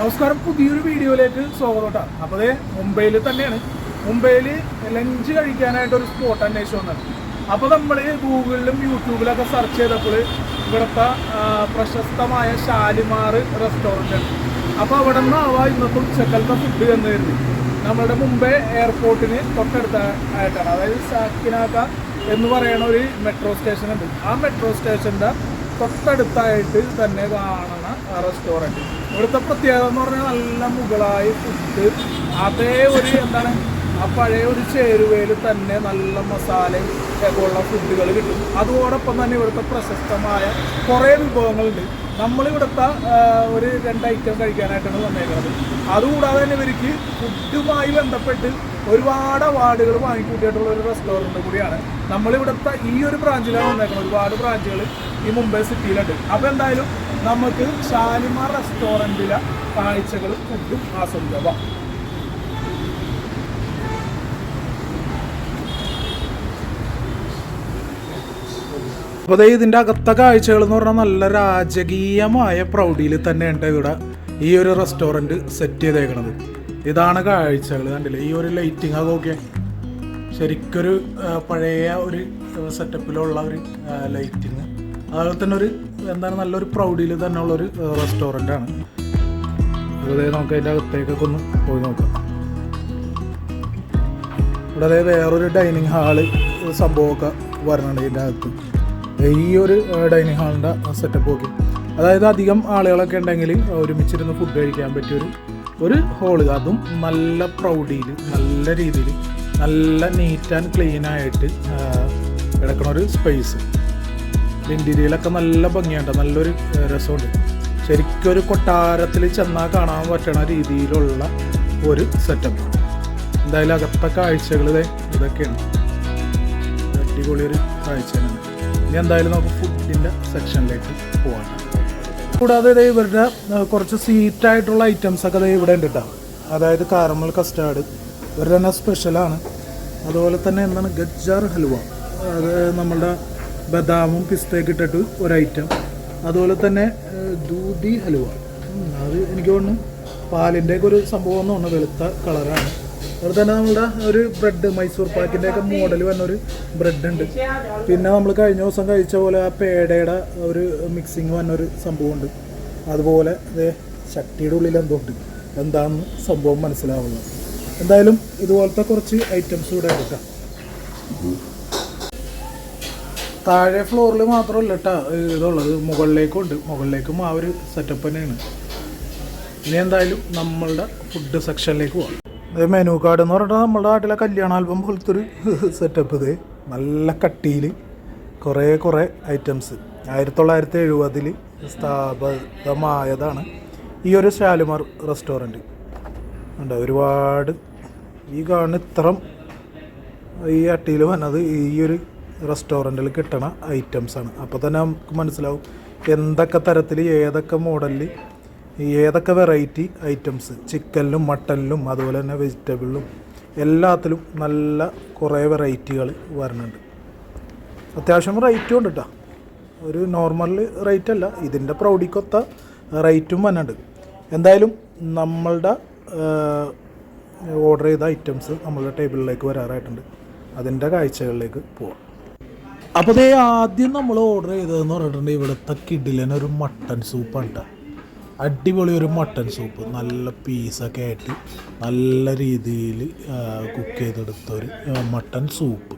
നമസ്കാരം. പുതിയൊരു വീഡിയോയിലേക്ക് സ്വാഗതം അപ്പോൾ അതേ മുംബൈയിൽ തന്നെയാണ്. മുംബൈയിൽ ലഞ്ച് കഴിക്കാനായിട്ട് ഒരു സ്പോട്ട് അന്വേഷിച്ച് വന്നത്. അപ്പോൾ നമ്മൾ ഗൂഗിളിലും യൂട്യൂബിലൊക്കെ സെർച്ച് ചെയ്തപ്പോൾ ഇവിടുത്തെ പ്രശസ്തമായ ഷാലിമാർ റെസ്റ്റോറന്റ് അപ്പോൾ അവിടെ നിന്നാവാ ഇന്നത്തെ ഉച്ചക്കലത്തെ ഫുഡ് എന്ന് നമ്മളുടെ മുംബൈ എയർപോർട്ടിന് തൊട്ടടുത്ത ആയിട്ടാണ് അതായത് സാക്കിനാക്ക എന്ന് പറയുന്ന ഒരു മെട്രോ സ്റ്റേഷൻ ഉണ്ട്. ആ മെട്രോ സ്റ്റേഷന്റെ തൊട്ടടുത്തായിട്ട് തന്നെ കാണുന്ന റെസ്റ്റോറന്റ് ഇവിടുത്തെ പ്രത്യേകത എന്ന് പറഞ്ഞാൽ നല്ല മുകളായി ഫുഡ് അതേ ഒരു എന്താണ് ആ പഴയ ഒരു ചേരുവയിൽ തന്നെ നല്ല മസാലയും ഉള്ള ഫുഡുകൾ കിട്ടും. അതോടൊപ്പം തന്നെ ഇവിടുത്തെ പ്രശസ്തമായ കുറേ വിഭവങ്ങളുണ്ട്. നമ്മളിവിടുത്തെ ഒരു രണ്ട് ഐറ്റം കഴിക്കാനായിട്ടാണ് വന്നേക്കുന്നത് അതുകൂടാതെ തന്നെ ഇവർക്ക് ഫുഡുമായി ബന്ധപ്പെട്ട് ഒരുപാട് അവാർഡുകൾ വാങ്ങിക്കൂട്ടിയിട്ടുള്ള ഒരു റെസ്റ്റോറന്റ് കൂടിയാണ്. നമ്മളിവിടുത്തെ ഈ ഒരു ബ്രാഞ്ചിലാണ് വന്നേക്കുന്നത് ഒരുപാട് ബ്രാഞ്ചുകൾ ഈ മുംബൈ സിറ്റിയിലുണ്ട് അപ്പോൾ എന്തായാലും നമുക്ക് ഷാലിമാർ റെസ്റ്റോറന്റിലെ കാഴ്ചകളും ഫുഡും ആസ്വദിക്കാം. അപ്പോൾ ഇതിന്റെ അകത്തെ കാഴ്ചകൾ എന്ന് പറഞ്ഞാൽ നല്ല രാജകീയമായ പ്രൗഢിയിൽ തന്നെയുണ്ട് ഇവിടെ ഈ ഒരു റെസ്റ്റോറന്റ് സെറ്റ് ചെയ്തേക്കണത്. ഇതാണ് കാഴ്ചകൾ കണ്ടില്ലേ? ഈ ഒരു ലൈറ്റിംഗ് ഒക്കെ ഓക്കെ ശരിക്കൊരു പഴയ ഒരു സെറ്റപ്പിലുള്ള ഒരു ലൈറ്റിങ് അതുപോലെ തന്നെ ഒരു എന്താണ് നല്ലൊരു പ്രൗഢിയിൽ തന്നെ ഉള്ളൊരു റെസ്റ്റോറന്റ് ആണ്. ഇവിടെ നമുക്ക് അതിന്റെ അകത്തേക്കൊക്കെ ഒന്ന് പോയി നോക്കാം. ഇവിടെ വേറൊരു ഡൈനിങ് ഹാൾ സംഭവമൊക്കെ വരണുണ്ട് ഇതിന്റെ അകത്ത്. ഈ ഒരു ഡൈനിങ് ഹാളിന്റെ സെറ്റപ്പ് നോക്കി അതായത് അധികം ആളുകളൊക്കെ ഉണ്ടെങ്കിൽ ഒരുമിച്ചിരുന്ന് ഫുഡ് കഴിക്കാൻ പറ്റിയൊരു ഒരു ഹോൾ അതും നല്ല പ്രൗഡിയിൽ നല്ല രീതിയിൽ നല്ല നീറ്റ് ആൻഡ് ക്ലീൻ ആയിട്ട് കിടക്കണ ഒരു സ്പേസ് ഇന്റീരിയലൊക്കെ നല്ല ഭംഗിയുണ്ട് നല്ലൊരു രസമുണ്ട്. ശരിക്കും ഒരു കൊട്ടാരത്തിൽ ചെന്നാൽ കാണാൻ പറ്റണ രീതിയിലുള്ള ഒരു സെറ്റപ്പ് എന്തായാലും അകത്തെ കാഴ്ചകൾ ഇതൊക്കെയാണ്. അടിപൊളിയൊരു കാഴ്ച തന്നെയാണ് ഇനി എന്തായാലും നമുക്ക് ഫുഡിന്റെ സെക്ഷനിലേക്ക് പോവാം. കൂടാതെ ഇതേ ഇവരുടെ കുറച്ച് സ്വീറ്റ് ആയിട്ടുള്ള ഐറ്റംസ് ഒക്കെ ഇതേ ഇവിടെ ഉണ്ട് കേട്ടോ അതായത് കാരമൽ കസ്റ്റാർഡ് ഇവരുടെ തന്നെ സ്പെഷ്യലാണ് അതുപോലെ തന്നെ എന്താണ്? ഗജ്ജാർ ഹലുവ അത് നമ്മളുടെ ബദാമും പിസ്തയൊക്കെ ഇട്ടിട്ട് ഒരു ഐറ്റം അതുപോലെ തന്നെ ദൂതി ഹലുവ അത് എനിക്ക് തോന്നുന്നു പാലിന്റെയൊക്കെ ഒരു സംഭവം എന്ന് തോന്നുന്നു വെളുത്ത കളറാണ് അതുപോലെ തന്നെ നമ്മളുടെ ഒരു ബ്രെഡ് മൈസൂർ പാക്കിന്റെ ഒക്കെ മോഡൽ വന്ന ഒരു ബ്രെഡ് ഉണ്ട്. പിന്നെ നമ്മൾ കഴിഞ്ഞ ദിവസം കഴിച്ച പോലെ ആ പേടയുടെ ഒരു മിക്സിങ് വന്ന ഒരു സംഭവമുണ്ട്. അതുപോലെ അതേ ശക്തിയുടെ ഉള്ളിൽ എന്തോ ഉണ്ട്. എന്താണെന്ന് സംഭവം മനസ്സിലാവുന്നത് എന്തായാലും ഇതുപോലത്തെ കുറച്ച് ഐറ്റംസ് ഇവിടെ എടുക്കാം താഴെ ഫ്ലോറിൽ മാത്രമല്ല കേട്ടോ ഇതുള്ളത് മുകളിലേക്കും ഉണ്ട്. മുകളിലേക്കും ആ ഒരു സെറ്റപ്പ് തന്നെയാണ്. ഇനി എന്തായാലും നമ്മളുടെ ഫുഡ് സെക്ഷനിലേക്ക് പോകാം ഇത് മെനു കാർഡ് എന്ന് പറഞ്ഞാൽ നമ്മുടെ നാട്ടിലെ കല്യാണ ആൽബം പോലത്തെ ഒരു സെറ്റപ്പ് ഇത്. നല്ല കട്ടിയിൽ കുറേ കുറേ ഐറ്റംസ് ആയിരത്തി തൊള്ളായിരത്തി എഴുപതിൽ സ്ഥാപിതമായതാണ് ഈ ഒരു ശാലിമാർ റെസ്റ്റോറന്റ് ഉണ്ട് ഒരുപാട് ഈ കാണുന്ന ഇത്രം ഈ അട്ടിയിൽ വന്നത് ഈ ഒരു റെസ്റ്റോറന്റിൽ കിട്ടണ ഐറ്റംസാണ് അപ്പോൾ തന്നെ നമുക്ക് മനസ്സിലാവും എന്തൊക്കെ തരത്തിൽ ഏതൊക്കെ മോഡലിൽ ഏതൊക്കെ വെറൈറ്റി ഐറ്റംസ്? ചിക്കനിലും മട്ടനിലും അതുപോലെ തന്നെ വെജിറ്റബിളിലും എല്ലാത്തിലും നല്ല കുറേ വെറൈറ്റികൾ വരുന്നുണ്ട്. അത്യാവശ്യം റേറ്റും ഉണ്ട് കേട്ടോ ഒരു നോർമൽ റേറ്റ് അല്ല ഇതിന്റെ പ്രൗഢിക്കൊത്ത റേറ്റും വന്നുണ്ട് എന്തായാലും നമ്മളുടെ ഓർഡർ ചെയ്ത ഐറ്റംസ് നമ്മളുടെ ടേബിളിലേക്ക് വരാറായിട്ടുണ്ട്. അതിന്റെ കാഴ്ചകളിലേക്ക് പോവാം. അപ്പോൾ ഇതേ ആദ്യം നമ്മൾ ഓർഡർ ചെയ്തതെന്ന് പറഞ്ഞിട്ടുണ്ടെങ്കിൽ ഇവിടുത്തെ കിഡിലിന് ഒരു മട്ടൻ സൂപ്പാണ് കേട്ടോ അടിപൊളി ഒരു മട്ടൻ സൂപ്പ് നല്ല പീസൊക്കെ ആയിട്ട് നല്ല രീതിയിൽ കുക്ക് ചെയ്തെടുത്ത ഒരു ആ, മട്ടൻ സൂപ്പ്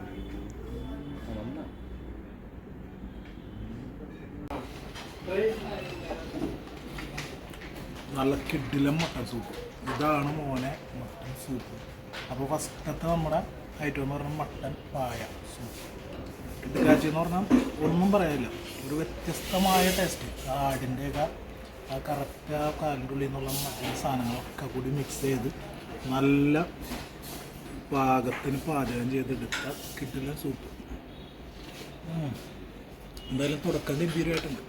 നല്ല കിഡിലും മട്ടൻ സൂപ്പ് ഇതാണ് മോനെ മട്ടൻ സൂപ്പ് അപ്പോൾ ഫസ്റ്റത്തെ നമ്മുടെ ഐറ്റം എന്ന് പറഞ്ഞാൽ മട്ടൻ പായ സൂപ്പ് കിഡിലാച്ചി എന്ന് പറഞ്ഞാൽ ഒന്നും പറയാനില്ല. ഒരു വ്യത്യസ്തമായ ടേസ്റ്റ് ആടിന്റെയൊക്കെ ആ കറക്റ്റ് ആ കാലിന്റെ ഉള്ളിൽ നിന്നുള്ള സാധനങ്ങളൊക്കെ കൂടി മിക്സ് ചെയ്ത് നല്ല പാകത്തിന് പാചകം ചെയ്തെടുത്ത കിട്ടുന്ന സൂപ്പ് എന്തായാലും തുടക്കം ഗംഭീരമായിട്ടുണ്ട്.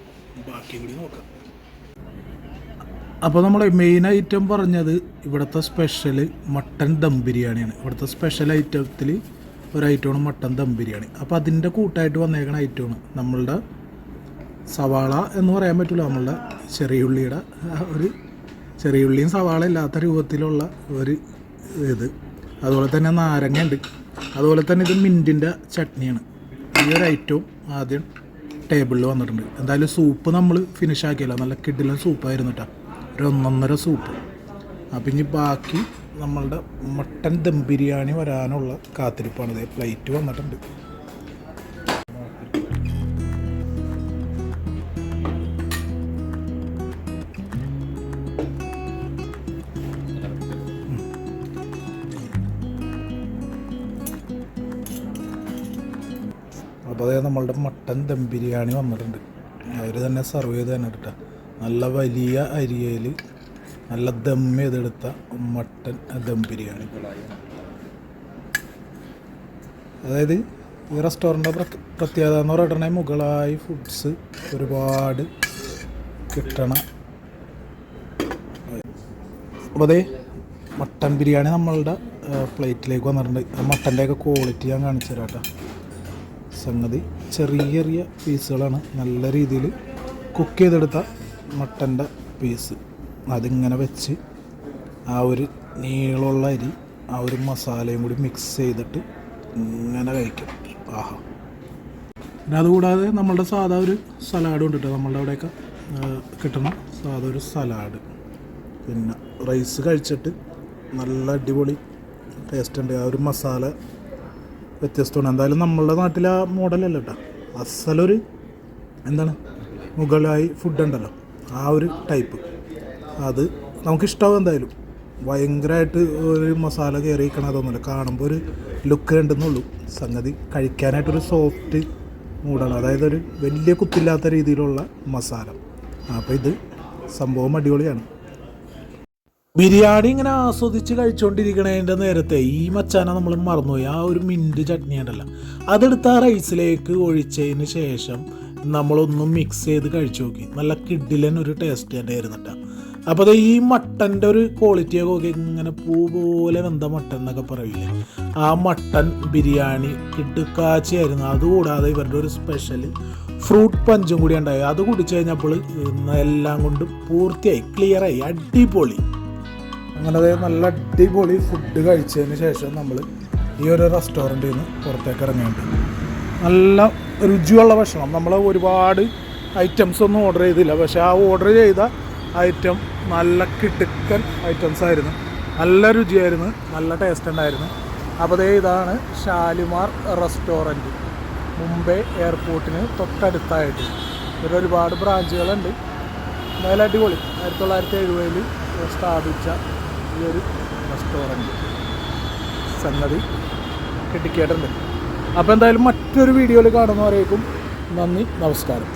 ബാക്കി കൂടി നോക്കാം. അപ്പോൾ നമ്മൾ മെയിൻ ഐറ്റം പറഞ്ഞത് ഇവിടുത്തെ സ്പെഷ്യൽ മട്ടൻ ദം ബിരിയാണിയാണ്. ഇവിടുത്തെ സ്പെഷ്യൽ ഐറ്റത്തിൽ ഒരു ഐറ്റമാണ് മട്ടൻ ദം ബിരിയാണി. അപ്പോൾ അതിന്റെ കൂട്ടായിട്ട് വന്നേക്കുന്ന ഐറ്റമാണ് നമ്മളുടെ സവാള എന്ന് പറയാൻ പറ്റില്ല നമ്മളുടെ ചെറിയ ഉള്ളിയുടെ ഒരു ചെറിയ ഉള്ളിയും സവാള ഇല്ലാത്ത രൂപത്തിലുള്ള ഒരു ഇത്. അതുപോലെ തന്നെ നാരങ്ങ ഉണ്ട് അതുപോലെ തന്നെ ഇത് മിന്റിന്റെ ചട്നിയാണ്. ഈ ഒരു ഐറ്റവും ആദ്യം ടേബിളിൽ വന്നിട്ടുണ്ട്. എന്തായാലും സൂപ്പ് നമ്മൾ ഫിനിഷ് ആക്കിയല്ലോ. നല്ല കിഡിലും സൂപ്പായിരുന്നു കേട്ടോ. ഒരു ഒന്നൊന്നര സൂപ്പ്. അപ്പം ഇനി ബാക്കി നമ്മളുടെ മട്ടൻ ദം ബിരിയാണി വരാനുള്ള കാത്തിരിപ്പാണ്. പ്ലേറ്റ് വന്നിട്ടുണ്ട്. അപ്പോൾ അതായത് നമ്മളുടെ മട്ടൻ ദം ബിരിയാണി വന്നിട്ടുണ്ട്. അവർ തന്നെ സെർവ് ചെയ്ത് തന്നെ കിട്ടുക നല്ല വലിയ അരിയയിൽ നല്ല ദം ചെയ്തെടുത്ത മട്ടൻ ദം ബിരിയാണി. അതായത് ഈ റെസ്റ്റോറന്റ് പ്രത്യേകത എന്ന് പറഞ്ഞിട്ടുണ്ടെങ്കിൽ മുകളായി ഫുഡ്സ് ഒരുപാട് കിട്ടണം അപ്പോൾ അതേ മട്ടൻ ബിരിയാണി നമ്മളുടെ പ്ലേറ്റിലേക്ക് വന്നിട്ടുണ്ട്. മട്ടന്റെയൊക്കെ ക്വാളിറ്റി ഞാൻ കാണിച്ചു തരാം കേട്ടോ. സംഗതി. ചെറിയ ചെറിയ പീസുകളാണ് നല്ല രീതിയിൽ കുക്ക് ചെയ്തെടുത്ത മട്ടന്റെ പീസ്. അതിങ്ങനെ വെച്ച് ആ ഒരു നീളമുള്ള അരി ആ ഒരു മസാലയും കൂടി മിക്സ് ചെയ്തിട്ട് ഇങ്ങനെ കഴിക്കും. ആഹാ. പിന്നെ അതുകൂടാതെ നമ്മളുടെ സാധാ ഒരു സലാഡും ഉണ്ട് കേട്ടോ നമ്മളുടെ അവിടെയൊക്കെ കിട്ടണം സാധാ ഒരു സലാഡ്. പിന്നെ റൈസ് കഴിച്ചിട്ട് നല്ല അടിപൊളി ടേസ്റ്റ് ഉണ്ട്. ആ ഒരു മസാല വ്യത്യസ്തമാണ്. എന്തായാലും നമ്മളുടെ നാട്ടിൽ ആ മോഡലല്ല കേട്ടോ അസലൊരു എന്താണ്? മുഗളായി ഫുഡ് ഉണ്ടല്ലോ. ആ ഒരു ടൈപ്പ് അത് നമുക്കിഷ്ടാവും എന്തായാലും. ഭയങ്കരമായിട്ട് ഒരു മസാല കയറിയിരിക്കണം അതൊന്നുമില്ല. കാണുമ്പോൾ ഒരു ലുക്ക് ഉണ്ടെന്നുള്ളൂ സംഗതി കഴിക്കാനായിട്ടൊരു സോഫ്റ്റ് മൂടാണ് അതായത് ഒരു വലിയ കുത്തില്ലാത്ത രീതിയിലുള്ള മസാല. അപ്പോൾ ഇത് സംഭവം അടിപൊളിയാണ്. ബിരിയാണി ഇങ്ങനെ ആസ്വദിച്ച് കഴിച്ചുകൊണ്ടിരിക്കണതിന്റെ നേരത്തെ. ഈ മച്ചാന നമ്മൾ മറന്നുപോയി. ആ ഒരു മിന്റ് ചട്നി ഉണ്ടല്ലോ. അതെടുത്ത് ആ റൈസിലേക്ക് ഒഴിച്ചതിന് ശേഷം നമ്മളൊന്നും മിക്സ് ചെയ്ത് കഴിച്ചു നോക്കി. നല്ല കിഡിലൻ ഒരു ടേസ്റ്റ് തന്നെ ആയിരുന്നിട്ടാ അപ്പോൾ അത് ഈ മട്ടന്റെ ഒരു ക്വാളിറ്റിയൊക്കെ നോക്കി. ഇങ്ങനെ പൂ പോലെ വെന്ത മട്ടൻ എന്നൊക്കെ പറയില്ലേ? ആ മട്ടൻ ബിരിയാണി കിടുക്കാച്ചിയായിരുന്നു. അതുകൂടാതെ ഇവരുടെ ഒരു സ്പെഷ്യൽ ഫ്രൂട്ട് പഞ്ചും കൂടി ഉണ്ടായി. അത് കുടിച്ചു കഴിഞ്ഞപ്പോൾ എല്ലാം കൊണ്ടും പൂർത്തിയായി. ക്ലിയറായി അടിപൊളി. അങ്ങനെ അതേ നല്ല അടിപൊളി ഫുഡ് കഴിച്ചതിന് ശേഷം നമ്മൾ ഈ ഒരു റെസ്റ്റോറന്റിൽ നിന്ന് പുറത്തേക്ക് ഇറങ്ങിയിട്ട് നല്ല രുചിയുള്ള ഭക്ഷണം. നമ്മൾ ഒരുപാട് ഐറ്റംസ് ഒന്നും ഓർഡർ ചെയ്തില്ല. പക്ഷേ ആ ഓർഡർ ചെയ്ത ഐറ്റം നല്ല കിടുക്കൻ ഐറ്റംസ് ആയിരുന്നു. നല്ല രുചിയായിരുന്നു. നല്ല ടേസ്റ്റ് ഉണ്ടായിരുന്നു. അപ്പോൾ ദേ ഇതാണ് ഷാലിമാർ റെസ്റ്റോറന്റ് മുംബൈ എയർപോർട്ടിന് തൊട്ടടുത്തായിട്ട്. ഇവിടെ ഒരുപാട് ബ്രാഞ്ചുകളുണ്ട് എന്തായാലും അടിപൊളി. ആയിരത്തി തൊള്ളായിരത്തി എഴുപതിൽ സ്ഥാപിച്ച ഈ ഒരു റെസ്റ്റോറന്റ് സംഗതി കിട്ടിക്കേട്ടുണ്ട് അപ്പോൾ എന്തായാലും മറ്റൊരു വീഡിയോയിൽ കാണുന്നവരേക്കും നന്ദി നമസ്കാരം.